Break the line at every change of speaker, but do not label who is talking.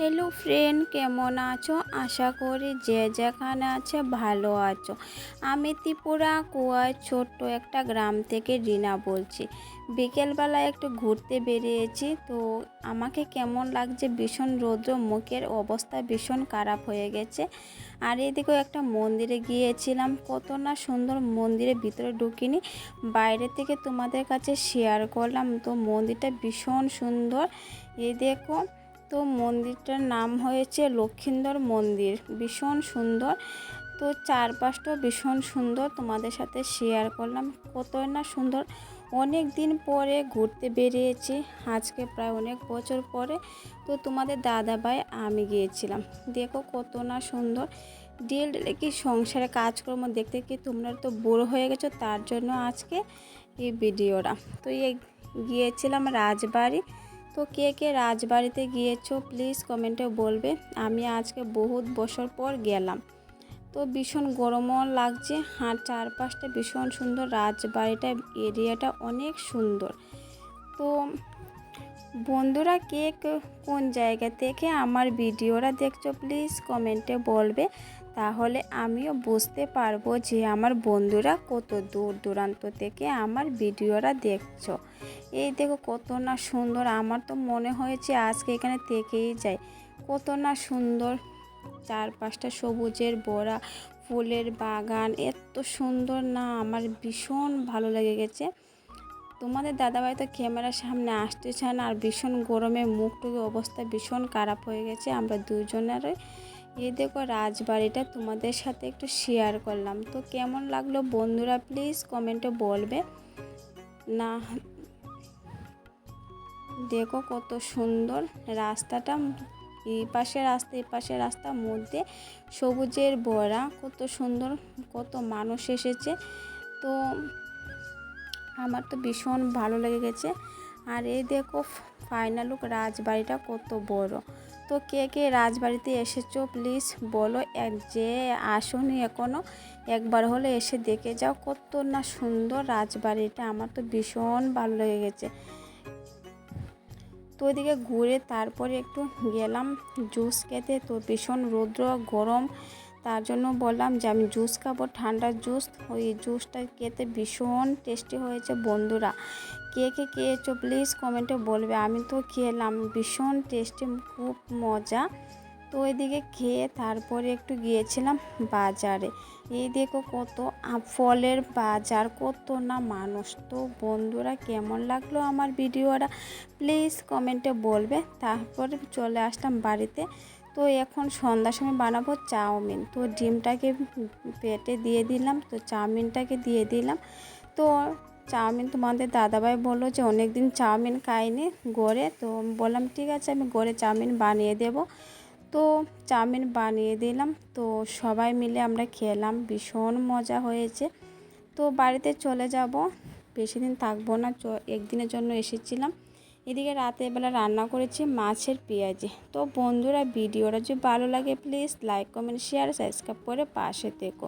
Hello friend কেমন আছো? আশা করি যে যেখানে আছে ভালো আছো। আমি ত্রিপুরা কুয়ার ছোট্ট একটা গ্রাম থেকে রিনা বলছি। বিকেলবেলা একটু ঘুরতে বেরিয়েছি, তো আমাকে কেমন লাগছে? ভীষণ রৌদ্র, মুখের অবস্থা ভীষণ খারাপ হয়ে গেছে। আর এদিকেও একটা মন্দিরে গিয়েছিলাম। কত না সুন্দর মন্দিরের ভিতরে ঢুকিনি। বাইরে থেকে তোমাদের কাছে শেয়ার করলাম। তো মন্দিরটা ভীষণ সুন্দর। এই দেখো তো মন্দিরটার নাম হয়েছে লক্ষিন্দর মন্দির। ভীষণ সুন্দর। তো চারপাশটাও ভীষণ সুন্দর। তোমাদের সাথে শেয়ার করলাম কতই না সুন্দর। অনেক দিন পরে ঘুরতে বেরিয়েছি। আজকে প্রায় অনেক বছর পরে। তো তোমাদের দাদা ভাই আমি গিয়েছিলাম। দেখো কত না সুন্দর। ডিল কি সংসারে কাজকর্ম দেখতে কি তোমরা তো বড় হয়ে গেছো, তার জন্য আজকে এই ভিডিওটা। তো এই গিয়েছিলাম রাজবাড়ি। তো কে কে রাজবাড়িতে গিয়েছো প্লিজ কমেন্টে বলবে। আমি আজকে বহুত বছর পর গেলাম। তো ভীষণ গরমও লাগছে, আর চারপাশটা ভীষণ সুন্দর, রাজবাড়িটা এরিয়াটা অনেক সুন্দর। তো বন্ধুরা কে কোন জায়গা থেকে আমার ভিডিওটা দেখছ প্লিজ কমেন্টে বলবে। তাহলে আমিও বুঝতে পারব যে আমার বন্ধুরা কত দূর দূরান্ত থেকে আমার ভিডিওরা দেখছ। এই দেখো কত না সুন্দর, আমার তো মনে হয়েছে আজকে এখানে থেকেই যাই। কত না সুন্দর চারপাশটা সবুজের বড়া, ফুলের বাগান, এত সুন্দর না, আমার ভীষণ ভালো লেগে গেছে। তোমাদের দাদাভাই তো ক্যামেরার সামনে আসতে না, আর ভীষণ গরমে মুখটুকু অবস্থা ভীষণ খারাপ হয়ে গেছে, আমরা দুজনেরই এই দেখো রাজবাড়িটা তোমাদের সাথে একটু শেয়ার করলাম। তো কেমন লাগল বন্ধুরা প্লিজ কমেন্টে বলবে। না, দেখো কত সুন্দর রাস্তাটা, এই পাশে রাস্তা, এই পাশে রাস্তার মধ্যে সবুজের ভরা কত সুন্দর, কত মানুষ এসেছে। তো আমার তো ভীষণ ভালো লেগে গেছে। আর এই দেখো ফাইনাল রাজবাড়িটা কত বড়। তো কে কে রাজবাড়িতে এসেছ প্লিজ বলো। যে আসনি এখনও একবার হলে এসে দেখে যাও। কত না সুন্দর রাজবাড়িটা, আমার তো ভীষণ ভালো লেগে গেছে তো ওইদিকে ঘুরে তারপরে একটু গেলাম, জুস খেতে। তো ভীষণ রৌদ্র, গরম, তার জন্য বললাম যে আমি জুস খাব, ঠান্ডা জুস। ওই জুসটা খেতে ভীষণ টেস্টি হয়েছে বন্ধুরা। কে কে খেয়েছো প্লিজ কমেন্টে বলবে। আমি তো খেলাম, ভীষণ টেস্টি খুব মজা। তো ওইদিকে খেয়ে তারপরে একটু গিয়েছিলাম বাজারে। এই দেখো কত ফলের বাজার, কত না মানুষ। তো বন্ধুরা, কেমন লাগল আমার ভিডিওটা? প্লিজ কমেন্টে বলবে। তারপরে চলে আসলাম বাড়িতে। তো এখন সন্ধ্যার সময় বানাবো চাউমিন। তো ডিমটাকে পেটে দিয়ে দিলাম, তো চাউমিনটাকে দিয়ে দিলাম। তো চাউমিন তোমাদের দাদাভাই বলল যে অনেক দিন চাউমিন খাইনি গড়ে, তো বললাম, ঠিক আছে, আমি গড়ে চাউমিন বানিয়ে দেব। তো চাউমিন বানিয়ে দিলাম, তো সবাই মিলে আমরা খেলাম, ভীষণ মজা হয়েছে। তো বাড়িতে চলে যাব, বেশি দিন থাকব না একদিনের জন্য এসেছিলাম। এদিকে রাতের বেলা রান্না করেছি মাছের পেঁয়াজি। তো বন্ধুরা, ভিডিওটা যদি ভালো লাগে please like comment share subscribe করে পাশে থেকো।